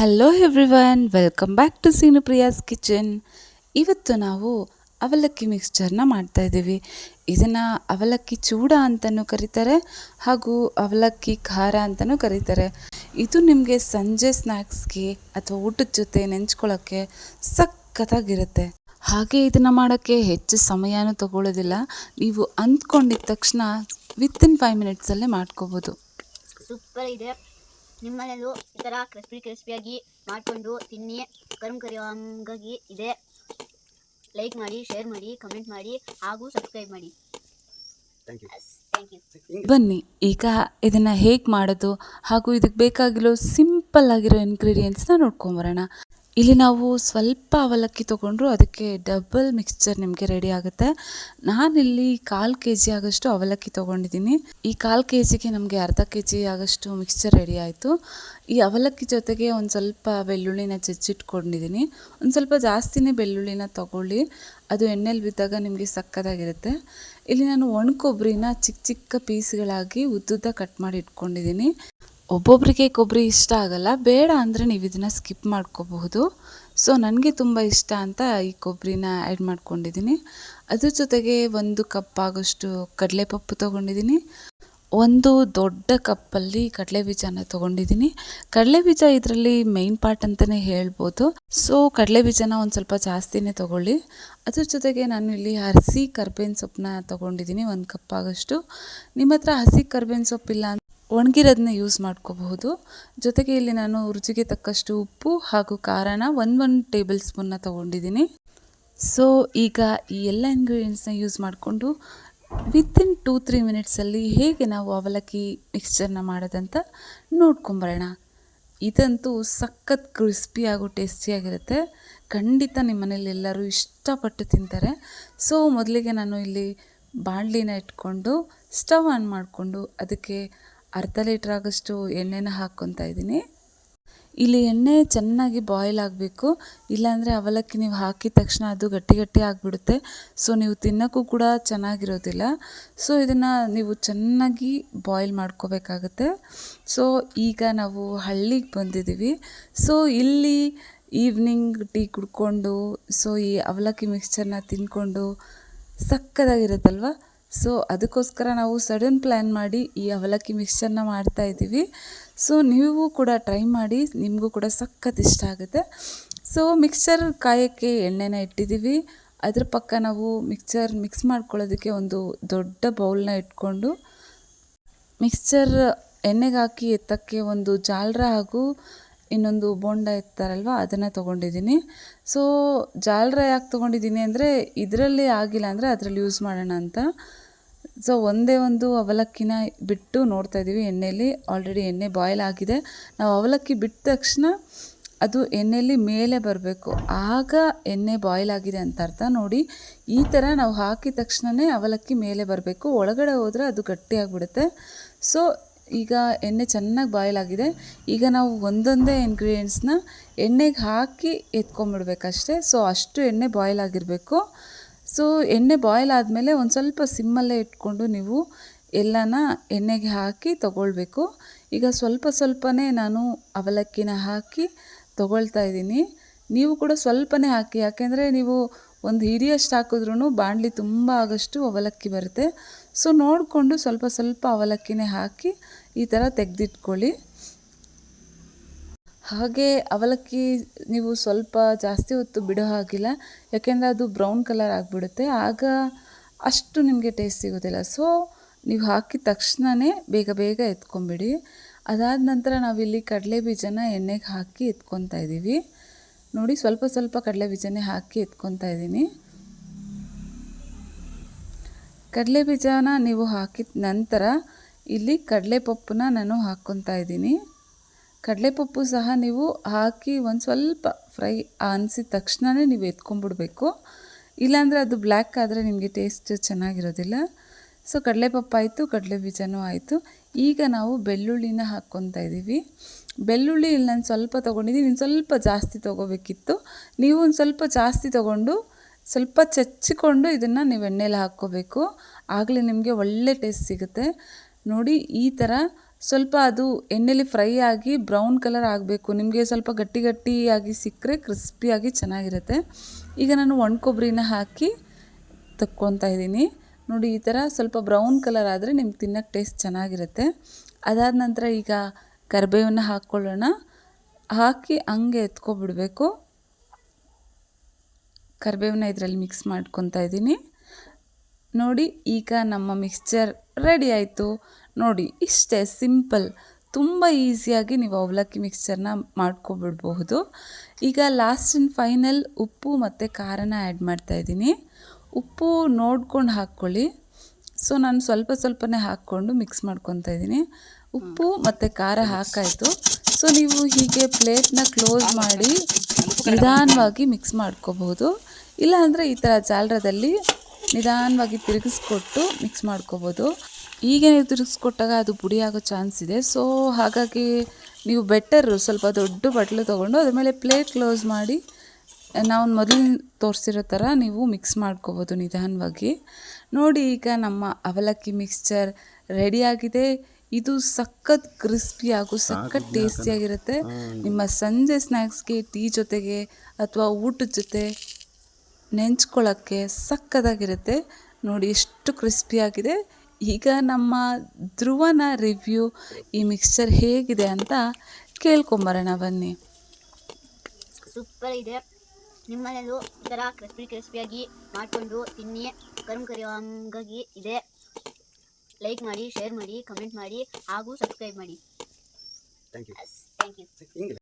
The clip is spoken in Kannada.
Hello everyone welcome back to Seenupriya's kitchen ಇವತ್ತು ನಾವು ಅವಲಕ್ಕಿ ಮಿಕ್ಸ್ಚರ್ನ ಮಾಡ್ತಾ ಇದ್ದೀವಿ. ಇದನ್ನು ಅವಲಕ್ಕಿ ಚೂಡ ಅಂತಲೂ ಕರೀತಾರೆ ಹಾಗೂ ಅವಲಕ್ಕಿ ಖಾರ ಅಂತಲೂ ಕರೀತಾರೆ. ಇದು ನಿಮಗೆ ಸಂಜೆ ಸ್ನ್ಯಾಕ್ಸ್ಗೆ ಅಥವಾ ಊಟದ ಜೊತೆ ನೆಂಚ್ಕೊಳ್ಳೋಕ್ಕೆ ಸಖತ್ತಾಗಿರುತ್ತೆ. ಹಾಗೆ ಇದನ್ನು ಮಾಡೋಕ್ಕೆ ಹೆಚ್ಚು ಸಮಯನೂ ತಗೊಳ್ಳೋದಿಲ್ಲ ನೀವು ಅಂದ್ಕೊಂಡಿದ್ದ ತಕ್ಷಣ ವಿತಿನ್ ಫೈವ್ ಮಿನಿಟ್ಸಲ್ಲೇ ಮಾಡ್ಕೋಬೋದು. ಸೂಪರ್ ಇದೆ. ನಿಮ್ಮನೇಲೂ ಈ ಥರ ಕ್ರಿಸ್ಪಿ ಕ್ರಿಸ್ಪಿಯಾಗಿ ಮಾಡಿಕೊಂಡು ತಿನ್ನಿ. ಕರ್ಮ್ ಕರಿಯೋಂಗಾಗಿ ಇದೆ. ಲೈಕ್ ಮಾಡಿ ಶೇರ್ ಮಾಡಿ ಕಮೆಂಟ್ ಮಾಡಿ ಹಾಗೂ ಸಬ್ಸ್ಕ್ರೈಬ್ ಮಾಡಿ. ಥ್ಯಾಂಕ್ ಯು ಥ್ಯಾಂಕ್ ಯು ಬನ್ನಿ ಈಗ ಇದನ್ನು ಹೇಗೆ ಮಾಡೋದು ಹಾಗೂ ಇದಕ್ಕೆ ಬೇಕಾಗಿರೋ ಸಿಂಪಲ್ ಆಗಿರೋ ಇಂಗ್ರೀಡಿಯೆಂಟ್ಸ್ನ ನೋಡ್ಕೊಂಬರೋಣ ಇಲ್ಲಿ ನಾವು ಸ್ವಲ್ಪ ಅವಲಕ್ಕಿ ತೊಗೊಂಡ್ರು ಅದಕ್ಕೆ ಡಬಲ್ ಮಿಕ್ಸ್ಚರ್ ನಿಮಗೆ ರೆಡಿ ಆಗುತ್ತೆ. ನಾನಿಲ್ಲಿ ಕಾಲು ಕೆ ಜಿ ಆಗೋಷ್ಟು ಅವಲಕ್ಕಿ ತೊಗೊಂಡಿದ್ದೀನಿ. ಈ ಕಾಲು ಕೆ ಜಿಗೆ ನಮಗೆ ಅರ್ಧ ಕೆ ಜಿ ಆಗೋಷ್ಟು ಮಿಕ್ಸ್ಚರ್ ರೆಡಿ ಆಯಿತು. ಈ ಅವಲಕ್ಕಿ ಜೊತೆಗೆ ಒಂದು ಸ್ವಲ್ಪ ಬೆಳ್ಳುಳ್ಳಿನ ಜಜ್ಜಿಟ್ಕೊಂಡಿದ್ದೀನಿ. ಒಂದು ಸ್ವಲ್ಪ ಜಾಸ್ತಿನೇ ಬೆಳ್ಳುಳ್ಳಿನ ತಗೊಳ್ಳಿ. ಅದು ಎಣ್ಣೆಲಿ ಬಿದ್ದಾಗ ನಿಮಗೆ ಸಕ್ಕತ್ತಾಗಿರುತ್ತೆ. ಇಲ್ಲಿ ನಾನು ಒಣ ಕೊಬ್ಬರಿನ ಚಿಕ್ಕ ಚಿಕ್ಕ ಪೀಸ್ಗಳಾಗಿ ಉದ್ದುದ್ದ ಕಟ್ ಮಾಡಿ ಇಟ್ಕೊಂಡಿದ್ದೀನಿ. ಒಬ್ಬೊಬ್ಬರಿಗೆ ಕೊಬ್ಬರಿ ಇಷ್ಟ ಆಗಲ್ಲ. ಬೇಡ ಅಂದರೆ ನೀವು ಇದನ್ನು ಸ್ಕಿಪ್ ಮಾಡ್ಕೋಬಹುದು. ಸೊ ನನಗೆ ತುಂಬ ಇಷ್ಟ ಅಂತ ಈ ಕೊಬ್ಬರಿನ ಆ್ಯಡ್ ಮಾಡ್ಕೊಂಡಿದ್ದೀನಿ ಅದ್ರ ಜೊತೆಗೆ ಒಂದು ಕಪ್ ಆಗೋಷ್ಟು ಕಡಲೆಪಪ್ಪು ತೊಗೊಂಡಿದ್ದೀನಿ ಒಂದು ದೊಡ್ಡ ಕಪ್ಪಲ್ಲಿ ಕಡಲೆ ಬೀಜನ ತೊಗೊಂಡಿದ್ದೀನಿ ಕಡಲೆ ಬೀಜ ಇದರಲ್ಲಿ ಮೈನ್ ಪಾರ್ಟ್ ಅಂತಲೇ ಹೇಳ್ಬೋದು. ಸೊ ಕಡಲೆ ಬೀಜನ ಒಂದು ಸ್ವಲ್ಪ ಜಾಸ್ತಿನೇ ತೊಗೊಳ್ಳಿ. ಅದ್ರ ಜೊತೆಗೆ ನಾನು ಇಲ್ಲಿ ಹಸಿ ಕರ್ಬೇವಿನ ಸೊಪ್ಪನ್ನ ತೊಗೊಂಡಿದ್ದೀನಿ ಒಂದು ಕಪ್ ಆಗೋಷ್ಟು. ನಿಮ್ಮ ಹತ್ರ ಹಸಿ ಕರ್ಬೇವಿನ ಸೊಪ್ಪಿಲ್ಲ ಒಣಗಿರೋದನ್ನ ಯೂಸ್ ಮಾಡ್ಕೋಬಹುದು. ಜೊತೆಗೆ ಇಲ್ಲಿ ನಾನು ರುಚಿಗೆ ತಕ್ಕಷ್ಟು ಉಪ್ಪು ಹಾಗೂ ಖಾರನ ಒಂದು ಒಂದು ಟೇಬಲ್ ಸ್ಪೂನ್ನ ತೊಗೊಂಡಿದ್ದೀನಿ. ಸೊ ಈಗ ಈ ಎಲ್ಲ ಇಂಗ್ರೀಡಿಯೆಂಟ್ಸ್ನ ಯೂಸ್ ಮಾಡಿಕೊಂಡು ವಿತಿನ್ ಟೂ ತ್ರೀ ಮಿನಿಟ್ಸಲ್ಲಿ ಹೇಗೆ ನಾವು ಅವಲಕ್ಕಿ ಮಿಕ್ಸ್ಚರ್ನ ಮಾಡೋದಂತ ನೋಡ್ಕೊಂಬರೋಣ. ಇದಂತೂ ಸಖತ್ ಕ್ರಿಸ್ಪಿ ಹಾಗೂ ಟೇಸ್ಟಿಯಾಗಿರುತ್ತೆ ಖಂಡಿತ ನಿಮ್ಮ ಮನೇಲಿ ಎಲ್ಲರೂ ಇಷ್ಟಪಟ್ಟು ತಿಂತಾರೆ. ಸೊ ಮೊದಲಿಗೆ ನಾನು ಇಲ್ಲಿ ಬಾಣಲಿನ ಇಟ್ಕೊಂಡು ಸ್ಟವ್ ಆನ್ ಮಾಡಿಕೊಂಡು ಅದಕ್ಕೆ ಅರ್ಧ ಲೀಟ್ರ್ ಆಗೋಷ್ಟು ಎಣ್ಣೆನ ಹಾಕ್ಕೊತಾ ಇದ್ದೀನಿ. ಇಲ್ಲಿ ಎಣ್ಣೆ ಚೆನ್ನಾಗಿ ಬಾಯ್ಲ್ ಆಗಬೇಕು. ಇಲ್ಲಾಂದರೆ ಅವಲಕ್ಕಿ ನೀವು ಹಾಕಿದ ತಕ್ಷಣ ಅದು ಗಟ್ಟಿ ಗಟ್ಟಿ ಆಗಿಬಿಡುತ್ತೆ. ಸೊ ನೀವು ತಿನ್ನೋಕ್ಕೂ ಕೂಡ ಚೆನ್ನಾಗಿರೋದಿಲ್ಲ. ಸೊ ಇದನ್ನು ನೀವು ಚೆನ್ನಾಗಿ ಬಾಯ್ಲ್ ಮಾಡ್ಕೋಬೇಕಾಗತ್ತೆ. ಸೊ ಈಗ ನಾವು ಹಳ್ಳಿಗೆ ಬಂದಿದ್ದೀವಿ. ಸೊ ಇಲ್ಲಿ ಈವ್ನಿಂಗ್ ಟೀ ಕುಡ್ಕೊಂಡು ಸೊ ಈ ಅವಲಕ್ಕಿ ಮಿಕ್ಸ್ಚರ್ನ ತಿಂದ್ಕೊಂಡು ಸಕ್ಕದಾಗಿರುತ್ತಲ್ವ ಸೊ ಅದಕ್ಕೋಸ್ಕರ ನಾವು ಸಡನ್ ಪ್ಲ್ಯಾನ್ ಮಾಡಿ ಈ ಅವಲಕ್ಕಿ ಮಿಕ್ಸ್ಚರ್ನ ಮಾಡ್ತಾ ಇದ್ದೀವಿ. ಸೊ ನೀವು ಕೂಡ ಟ್ರೈ ಮಾಡಿ, ನಿಮಗೂ ಕೂಡ ಸಖತ್ ಇಷ್ಟ ಆಗುತ್ತೆ. ಸೊ ಮಿಕ್ಸ್ಚರ್ ಕಾಯೋಕ್ಕೆ ಎಣ್ಣೆನ ಇಟ್ಟಿದ್ದೀವಿ. ಅದ್ರ ಪಕ್ಕ ನಾವು ಮಿಕ್ಸ್ಚರ್ ಮಿಕ್ಸ್ ಮಾಡ್ಕೊಳ್ಳೋದಕ್ಕೆ ಒಂದು ದೊಡ್ಡ ಬೌಲ್ನ ಇಟ್ಕೊಂಡು ಮಿಕ್ಸ್ಚರ್ ಎಣ್ಣೆಗೆ ಹಾಕಿ ಎತ್ತಕ್ಕೆ ಒಂದು ಜಾಲ್ರ ಹಾಗೂ ಇನ್ನೊಂದು ಬೋಂಡ ಇರ್ತಾರಲ್ವ ಅದನ್ನು ತೊಗೊಂಡಿದ್ದೀನಿ. ಸೊ ಜಾಲ್ರ ಯಾಕೆ ತೊಗೊಂಡಿದ್ದೀನಿ ಅಂದರೆ, ಇದರಲ್ಲಿ ಆಗಿಲ್ಲ ಅಂದರೆ ಅದರಲ್ಲಿ ಯೂಸ್ ಮಾಡೋಣ ಅಂತ. ಸೊ ಒಂದೇ ಒಂದು ಅವಲಕ್ಕಿನ ಬಿಟ್ಟು ನೋಡ್ತಾ ಇದ್ದೀವಿ ಎಣ್ಣೆಯಲ್ಲಿ. ಆಲ್ರೆಡಿ ಎಣ್ಣೆ ಬಾಯ್ಲ್ ಆಗಿದೆ. ನಾವು ಅವಲಕ್ಕಿ ಬಿಟ್ಟ ತಕ್ಷಣ ಅದು ಎಣ್ಣೆಯಲ್ಲಿ ಮೇಲೆ ಬರಬೇಕು. ಆಗ ಎಣ್ಣೆ ಬಾಯ್ಲ್ ಆಗಿದೆ ಅಂತ ಅರ್ಥ. ನೋಡಿ, ಈ ಥರ ನಾವು ಹಾಕಿದ ತಕ್ಷಣವೇ ಅವಲಕ್ಕಿ ಮೇಲೆ ಬರಬೇಕು. ಒಳಗಡೆ ಹೋದರೆ ಅದು ಗಟ್ಟಿಯಾಗಿಬಿಡುತ್ತೆ ಸೊ ಈಗ ಎಣ್ಣೆ ಚೆನ್ನಾಗಿ ಬಾಯ್ಲ್ ಆಗಿದೆ ಈಗ ನಾವು ಒಂದೊಂದೇ ಇಂಗ್ರೀಡಿಯೆಂಟ್ಸ್ನ ಎಣ್ಣೆಗೆ ಹಾಕಿ ಎತ್ಕೊಂಡ್ಬಿಡ್ಬೇಕಷ್ಟೆ ಸೊ ಅಷ್ಟು ಎಣ್ಣೆ ಬಾಯ್ಲ್ ಆಗಿರಬೇಕು ಸೊ ಎಣ್ಣೆ ಬಾಯ್ಲ್ ಆದಮೇಲೆ ಒಂದು ಸ್ವಲ್ಪ ಸಿಮ್ಮಲ್ಲೇ ಇಟ್ಕೊಂಡು ನೀವು ಎಲ್ಲನ ಎಣ್ಣೆಗೆ ಹಾಕಿ ತಗೊಳ್ಬೇಕು. ಈಗ ಸ್ವಲ್ಪ ಸ್ವಲ್ಪನೇ ನಾನು ಅವಲಕ್ಕಿನ ಹಾಕಿ ತಗೊಳ್ತಾ ಇದ್ದೀನಿ. ನೀವು ಕೂಡ ಸ್ವಲ್ಪನೇ ಹಾಕಿ, ಯಾಕೆಂದರೆ ನೀವು ಒಂದು ಹಿರಿಯಷ್ಟು ಹಾಕಿದ್ರೂ ಬಾಣಲಿ ತುಂಬ ಆಗೋಷ್ಟು ಅವಲಕ್ಕಿ ಬರುತ್ತೆ. ಸೊ ನೋಡಿಕೊಂಡು ಸ್ವಲ್ಪ ಸ್ವಲ್ಪ ಅವಲಕ್ಕಿನೇ ಹಾಕಿ ಈ ಥರ ತೆಗೆದಿಟ್ಕೊಳ್ಳಿ. ಹಾಗೆ ಅವಲಕ್ಕಿ ನೀವು ಸ್ವಲ್ಪ ಜಾಸ್ತಿ ಹೊತ್ತು ಬಿಡೋ ಹಾಗಿಲ್ಲ. ಯಾಕೆಂದರೆ ಅದು ಬ್ರೌನ್ ಕಲರ್ ಆಗಿಬಿಡುತ್ತೆ. ಆಗ ಅಷ್ಟು ನಿಮಗೆ ಟೇಸ್ಟ್ ಸಿಗೋದಿಲ್ಲ. ಸೊ ನೀವು ಹಾಕಿದ ತಕ್ಷಣವೇ ಬೇಗ ಬೇಗ ಎತ್ಕೊಂಬಿಡಿ. ಅದಾದ ನಂತರ ನಾವಿಲ್ಲಿ ಕಡಲೆ ಬೀಜನ ಎಣ್ಣೆಗೆ ಹಾಕಿ ಎತ್ಕೊತಾ ಇದ್ದೀವಿ. ನೋಡಿ, ಸ್ವಲ್ಪ ಸ್ವಲ್ಪ ಕಡಲೆ ಬೀಜನೇ ಹಾಕಿ ಎತ್ಕೊತಾ ಇದ್ದೀನಿ. ಕಡಲೆ ಬೀಜನ ನೀವು ಹಾಕಿದ ನಂತರ ಇಲ್ಲಿ ಕಡಲೆಪಪ್ಪನ್ನ ನಾನು ಹಾಕ್ಕೊತಾ ಇದ್ದೀನಿ. ಕಡಲೆಪಪ್ಪು ಸಹ ನೀವು ಹಾಕಿ ಒಂದು ಸ್ವಲ್ಪ ಫ್ರೈ ಅನಿಸಿದ ತಕ್ಷಣವೇ ನೀವು ಎತ್ಕೊಂಡ್ಬಿಡ್ಬೇಕು. ಇಲ್ಲಾಂದರೆ ಅದು ಬ್ಲ್ಯಾಕ್ ಆದರೆ ನಿಮಗೆ ಟೇಸ್ಟ್ ಚೆನ್ನಾಗಿರೋದಿಲ್ಲ. ಸೊ ಕಡಲೆಪಪ್ಪು ಆಯಿತು ಕಡಲೆ ಬೀಜನೂ ಆಯಿತು. ಈಗ ನಾವು ಬೆಳ್ಳುಳ್ಳಿನ ಹಾಕ್ಕೊತಾ ಇದ್ದೀವಿ. ಬೆಳ್ಳುಳ್ಳಿ ಇಲ್ಲಿ ನಾನು ಸ್ವಲ್ಪ ತೊಗೊಂಡಿದ್ದೀನಿ ಇನ್ನು ಸ್ವಲ್ಪ ಜಾಸ್ತಿ ತೊಗೋಬೇಕಿತ್ತು. ನೀವು ಒಂದು ಸ್ವಲ್ಪ ಜಾಸ್ತಿ ತೊಗೊಂಡು ಸ್ವಲ್ಪ ಚಚ್ಚಿಕೊಂಡು ಇದನ್ನು ನೀವು ಎಣ್ಣೆಲಿ ಹಾಕ್ಕೋಬೇಕು. ಆಗಲೇ ನಿಮಗೆ ಒಳ್ಳೆ ಟೇಸ್ಟ್ ಸಿಗುತ್ತೆ. ನೋಡಿ, ಈ ಥರ ಸ್ವಲ್ಪ ಅದು ಎಣ್ಣೆಲಿ ಫ್ರೈ ಆಗಿ ಬ್ರೌನ್ ಕಲರ್ ಆಗಬೇಕು. ನಿಮಗೆ ಸ್ವಲ್ಪ ಗಟ್ಟಿ ಗಟ್ಟಿಯಾಗಿ ಸಿಕ್ಕರೆ ಕ್ರಿಸ್ಪಿಯಾಗಿ ಚೆನ್ನಾಗಿರುತ್ತೆ. ಈಗ ನಾನು ಒಣ ಕೊಬ್ಬರಿನ ಹಾಕಿ ತಕ್ಕೊತಾ ಇದ್ದೀನಿ. ನೋಡಿ, ಈ ಥರ ಸ್ವಲ್ಪ ಬ್ರೌನ್ ಕಲರ್ ಆದರೆ ನಿಮ್ಗೆ ತಿನ್ನೋಕ್ಕೆ ಟೇಸ್ಟ್ ಚೆನ್ನಾಗಿರುತ್ತೆ. ಅದಾದ ನಂತರ ಈಗ ಕರಿಬೇವನ್ನು ಹಾಕ್ಕೊಳ್ಳೋಣ. ಹಾಕಿ ಹಂಗೆ ಎತ್ಕೊಬಿಡ್ಬೇಕು. ಕರಿಬೇವನ್ನ ಇದರಲ್ಲಿ ಮಿಕ್ಸ್ ಮಾಡ್ಕೊತಾ ಇದ್ದೀನಿ. ನೋಡಿ, ಈಗ ನಮ್ಮ ಮಿಕ್ಸ್ಚರ್ ರೆಡಿ ಆಯಿತು. ನೋಡಿ, ಇಷ್ಟೇ ಸಿಂಪಲ್ ತುಂಬ ಈಸಿಯಾಗಿ ನೀವು ಅವಲಕ್ಕಿ ಮಿಕ್ಸ್ಚರ್ನ ಮಾಡ್ಕೊಬಿಡ್ಬಹುದು. ಈಗ ಲಾಸ್ಟ್ ಆ್ಯಂಡ್ ಫೈನಲ್ ಉಪ್ಪು ಮತ್ತು ಖಾರನ ಆ್ಯಡ್ ಮಾಡ್ತಾಯಿದ್ದೀನಿ ಉಪ್ಪು ನೋಡ್ಕೊಂಡು ಹಾಕ್ಕೊಳ್ಳಿ. ಸೊ ನಾನು ಸ್ವಲ್ಪ ಸ್ವಲ್ಪನೇ ಹಾಕ್ಕೊಂಡು ಮಿಕ್ಸ್ ಮಾಡ್ಕೊತಾ ಇದ್ದೀನಿ. ಉಪ್ಪು ಮತ್ತು ಖಾರ ಹಾಕಾಯಿತು. ಸೊ ನೀವು ಹೀಗೆ ಪ್ಲೇಟ್ನ ಕ್ಲೋಸ್ ಮಾಡಿ ನಿಧಾನವಾಗಿ ಮಿಕ್ಸ್ ಮಾಡ್ಕೋಬಹುದು. ಇಲ್ಲಾಂದರೆ ಈ ಥರ ಜಾಲರದಲ್ಲಿ ನಿಧಾನವಾಗಿ ತಿರುಗಿಸ್ಕೊಟ್ಟು ಮಿಕ್ಸ್ ಮಾಡ್ಕೋಬೋದು. ಈಗ ನೀವು ತಿರುಗಿಸ್ಕೊಟ್ಟಾಗ ಅದು ಪುಡಿ ಆಗೋ ಚಾನ್ಸ್ ಇದೆ. ಸೊ ಹಾಗಾಗಿ ನೀವು ಬೆಟರ್ ಸ್ವಲ್ಪ ದೊಡ್ಡ ಬಟ್ಲು ತೊಗೊಂಡು ಅದ್ರ ಮೇಲೆ ಪ್ಲೇಟ್ ಕ್ಲೋಸ್ ಮಾಡಿ ನಾವು ಮೊದಲು ತೋರಿಸಿರೋ ಥರ ನೀವು ಮಿಕ್ಸ್ ಮಾಡ್ಕೋಬೋದು ನಿಧಾನವಾಗಿ. ನೋಡಿ ಈಗ ನಮ್ಮ ಅವಲಕ್ಕಿ ಮಿಕ್ಸ್ಚರ್ ರೆಡಿಯಾಗಿದೆ ಇದು ಸಖತ್ ಕ್ರಿಸ್ಪಿ ಹಾಗೂ ಸಖತ್ ಟೇಸ್ಟಿಯಾಗಿರುತ್ತೆ ನಿಮ್ಮ ಸಂಜೆ ಸ್ನ್ಯಾಕ್ಸ್ಗೆ ಟೀ ಜೊತೆಗೆ ಅಥವಾ ಊಟದ ಜೊತೆ ನೆಂಚ್ಕೊಳ್ಳೋಕ್ಕೆ ಸಕ್ಕದಾಗಿರುತ್ತೆ. ನೋಡಿ ಎಷ್ಟು ಕ್ರಿಸ್ಪಿಯಾಗಿದೆ. ಈಗ ನಮ್ಮ ಧ್ರುವನ ರಿವ್ಯೂ ಈ ಮಿಕ್ಸ್ಚರ್ ಹೇಗಿದೆ ಅಂತ ಕೇಳ್ಕೊಂಬರೋಣ ಬನ್ನಿ. ಸೂಪರ್ ಇದೆ ನಿಮ್ಮನೆಯಲ್ಲೂ ಈ ಥರ ಕ್ರಿಸ್ಪಿ ಕ್ರಿಸ್ಪಿಯಾಗಿ ಮಾಡಿಕೊಂಡು ತಿನ್ನಿ. ಕರುಮ್ ಕರಿಯೋಂಗಾಗಿ ಇದೆ. ಲೈಕ್ ಮಾಡಿ ಶೇರ್ ಮಾಡಿ ಕಮೆಂಟ್ ಮಾಡಿ ಹಾಗೂ ಸಬ್ಸ್ಕ್ರೈಬ್ ಮಾಡಿ. Thank you thank you ಹಿಂಗಿಲ್ಲ